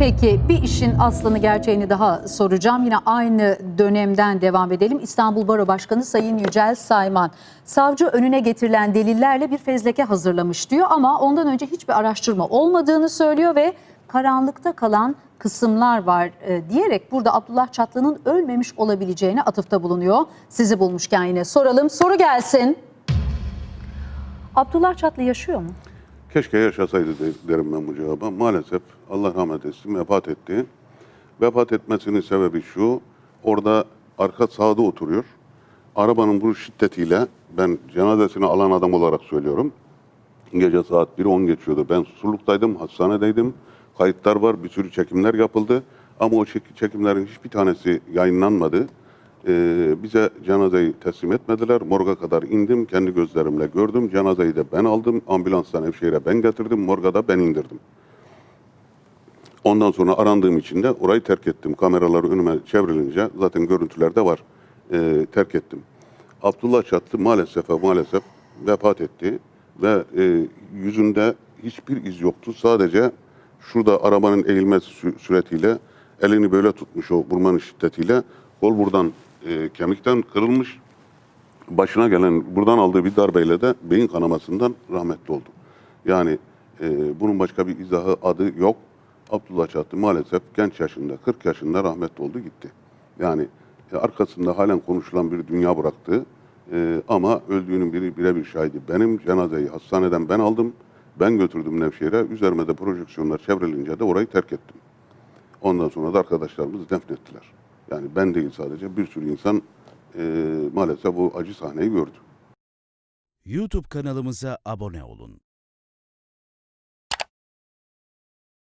Peki bir işin aslını gerçeğini daha soracağım. Yine aynı dönemden devam edelim. İstanbul Baro Başkanı Sayın Yücel Sayman. Savcı önüne getirilen delillerle bir fezleke hazırlamış diyor ama ondan önce hiçbir araştırma olmadığını söylüyor ve karanlıkta kalan kısımlar var e, diyerek burada Abdullah Çatlı'nın ölmemiş olabileceğine atıfta bulunuyor. Sizi bulmuşken yine soralım. Soru gelsin. Abdullah Çatlı yaşıyor mu? Keşke yaşasaydı de- derim ben bu cevaba. Maalesef Allah rahmet etsin vefat etti. Vefat etmesinin sebebi şu. Orada arka sağda oturuyor. Arabanın bu şiddetiyle ben cenazesini alan adam olarak söylüyorum. Gece saat 1'i 10 geçiyordu. Ben Susurluk'taydım, hastanedeydim. Kayıtlar var, bir sürü çekimler yapıldı. Ama o çek- çekimlerin hiçbir tanesi yayınlanmadı. Ee, bize cenazeyi teslim etmediler. Morga kadar indim, kendi gözlerimle gördüm. Cenazeyi de ben aldım. Ambulanstan Evşehir'e ben getirdim. Morga da ben indirdim. Ondan sonra arandığım için de orayı terk ettim. Kameralar önüme çevrilince zaten görüntülerde var. Ee, terk ettim. Abdullah Çatlı maalesef maalesef vefat etti ve e, yüzünde hiçbir iz yoktu. Sadece şurada arabanın eğilmesi sü- süretiyle elini böyle tutmuş o vurmanın şiddetiyle kol buradan e, kemikten kırılmış. Başına gelen buradan aldığı bir darbeyle de beyin kanamasından rahmetli oldu. Yani e, bunun başka bir izahı adı yok. Abdullah Çatlı maalesef genç yaşında 40 yaşında rahmetli oldu gitti. Yani e, arkasında halen konuşulan bir dünya bıraktı. E, ama öldüğünün biri birebir şahidi benim. Cenazeyi hastaneden ben aldım. Ben götürdüm Nevşehir'e. Üzerime de projeksiyonlar çevrilince de orayı terk ettim. Ondan sonra da arkadaşlarımız defnettiler. Yani ben değil sadece bir sürü insan e, maalesef bu acı sahneyi gördü. YouTube kanalımıza abone olun.